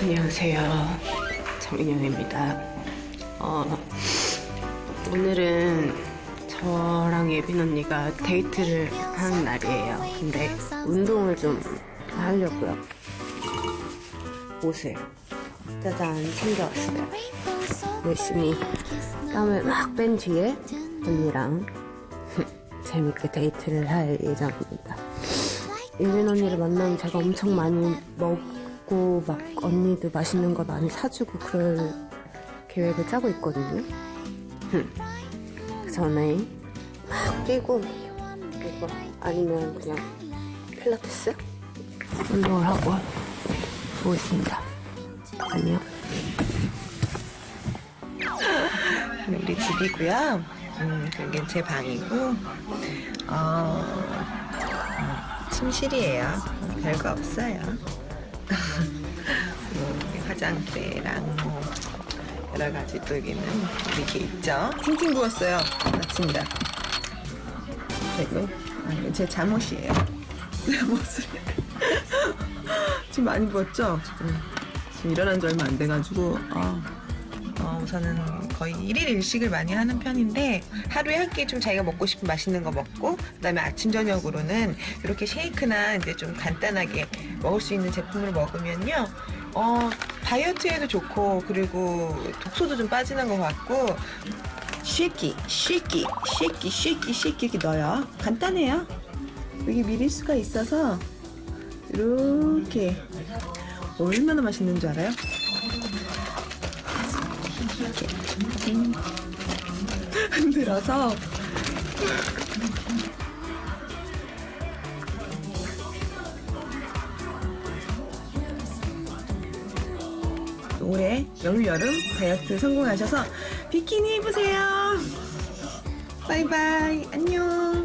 안녕하세요. 정인영입니다. 어, 오늘은 저랑 예빈 언니가 데이트를 하는 날이에요. 근데 운동을 좀 하려고요. 옷을 짜잔 챙겨왔어요. 열심히 땀을 막 뺀 뒤에 언니랑 재밌게 데이트를 할 예정입니다. 예빈 언니를 만나면 제가 엄청 많이 먹 고막 언니도 맛있는 거 많이 사주고 그럴 계획을 짜고 있거든요. 그 전에 막 뛰고 그리고 아니면 그냥 필라테스 운동을 하고 오겠습니다. 안녕. 우리 집이고요. 음, 여긴 제 방이고, 어, 음, 침실이에요. 별거 없어요. 뭐, 화장대랑 뭐 여러 가지 또 여기는 이렇게 있죠. 팅팅 부었어요. 아침이다. 그리고 아, 이거 제 잠옷이에요. 잠옷을 지금 많이 부었죠? 음, 지금 일어난 지 얼마 안 돼가지고 아. 어, 우선은 거의 일일 일식을 많이 하는 편인데 하루에 한 끼 좀 자기가 먹고 싶은 맛있는 거 먹고 그다음에 아침 저녁으로는 이렇게 쉐이크나 이제 좀 간단하게 먹을 수 있는 제품을 먹으면요. 어, 다이어트에도 좋고 그리고 독소도 좀 빠지는 것 같고 쉐이키, 쉐이키, 쉐이키, 쉐이키, 쉐이키 이렇게 넣어요. 간단해요. 여기 밀릴 수가 있어서 이렇게 얼마나 맛있는 줄 알아요? 흔들어서 올해 올 여름 다이어트 성공하셔서 비키니 입으세요. 바이바이 안녕.